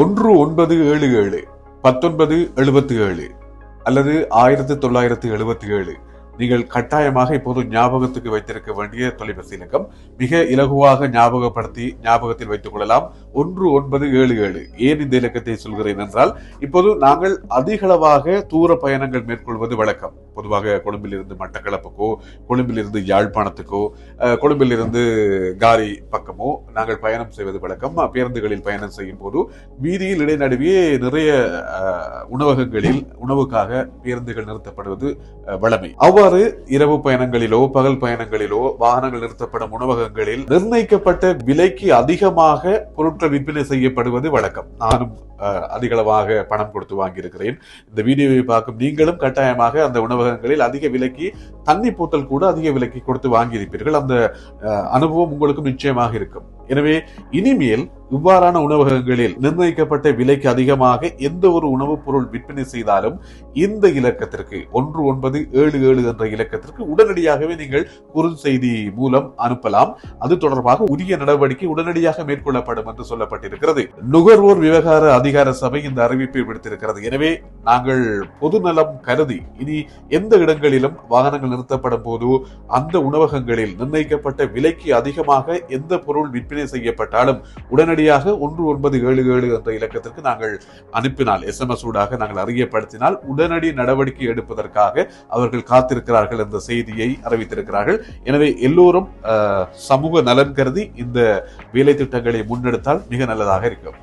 ஒன்று ஒன்பது ஏழு ஏழு பத்தொன்பது எழுபத்தி ஏழு அல்லது ஆயிரத்தி தொள்ளாயிரத்தி எழுபத்தி ஏழு நீங்கள் கட்டாயமாக இப்போது ஞாபகத்துக்கு வைத்திருக்க வேண்டிய தொலைபேசி இலக்கம் மிக இலகுவாக ஞாபகப்படுத்தி ஞாபகத்தில் வைத்துக் கொள்ளலாம். ஒன்று ஒன்பது ஏழு ஏழு. ஏன் இந்த இலக்கத்தை சொல்கிறேன் என்றால் இப்போது நாங்கள் அதிகளவாக தூர பயணங்கள் மேற்கொள்வது வழக்கம். பொதுவாக கொழும்பிலிருந்து மட்டக்களப்புக்கோ கொழும்பிலிருந்து யாழ்ப்பாணத்துக்கோ கொழும்பிலிருந்து காரி பக்கமோ நாங்கள் பயணம் செய்வது வழக்கம். பேருந்துகளில் பயணம் செய்யும் போது வீதியில் இடைநடுவே நிறைய உணவகங்களில் உணவுக்காக பேருந்துகள் நிறுத்தப்படுவது வழமை. அவ்வாறு இரவு பயணங்களிலோ பகல் பயணங்களிலோ வாகனங்கள் நிறுத்தப்படும் உணவகங்களில் நிர்ணயிக்கப்பட்ட விலைக்கு அதிகமாக பொருட்கள் விற்பனை செய்யப்படுவது வழக்கம். நானும் அதிகளவாக பணம் கொடுத்து வாங்கியிருக்கிறேன். இந்த வீடியோவை பார்க்கும் நீங்களும் கட்டாயமாக அந்த உணவகங்களில் அதிக விலைக்கு தண்ணி பூத்தல் கூட அதிக விலைக்கு கொடுத்து வாங்கியிருப்பீர்கள். அந்த அஹ், அனுபவம் உங்களுக்கு நிச்சயமாக இருக்கும். எனவே இனிமேல் இவ்வாறான உணவகங்களில் நிர்ணயிக்கப்பட்ட விலைக்கு அதிகமாக எந்த ஒரு உணவுப் பொருள் விற்பனை செய்தாலும் இந்த இலக்கத்திற்கு ஒன்று ஒன்பது ஏழு ஏழு என்ற இலக்கத்திற்கு உடனடியாகவே நீங்கள் குறுஞ்செய்தி மூலம் அனுப்பலாம். அது தொடர்பாக உரிய நடவடிக்கை உடனடியாக மேற்கொள்ளப்படும் என்று சொல்லப்பட்டிருக்கிறது. நுகர்வோர் விவகார அதிகார சபை இந்த அறிவிப்பை விடுத்திருக்கிறது. எனவே நாங்கள் பொதுநலம் கருதி இனி எந்த இடங்களிலும் வாகனங்கள் நிறுத்தப்படும் போது அந்த உணவகங்களில் நிர்ணயிக்கப்பட்ட விலைக்கு அதிகமாக எந்த பொருள் விற்பனை செய்யப்பட்டாலும் உடனடியாக ஒன்று ஒன்பது ஏழு ஏழு என்ற இலக்கத்திற்கு நாங்கள் அனுப்பினால் எஸ்எம்எஸ் ஊடாக நாங்கள் அறியப்படுத்தினால் உடனடி நடவடிக்கை எடுப்பதற்காக அவர்கள் காத்திருக்கிறார்கள் என்ற செய்தியை அறிவித்திருக்கிறார்கள். எனவே எல்லோரும் அஹ், சமூக நலன் கருதி இந்த வேலை திட்டங்களை முன்னெடுத்தால் மிக நல்லதாக இருக்கும்.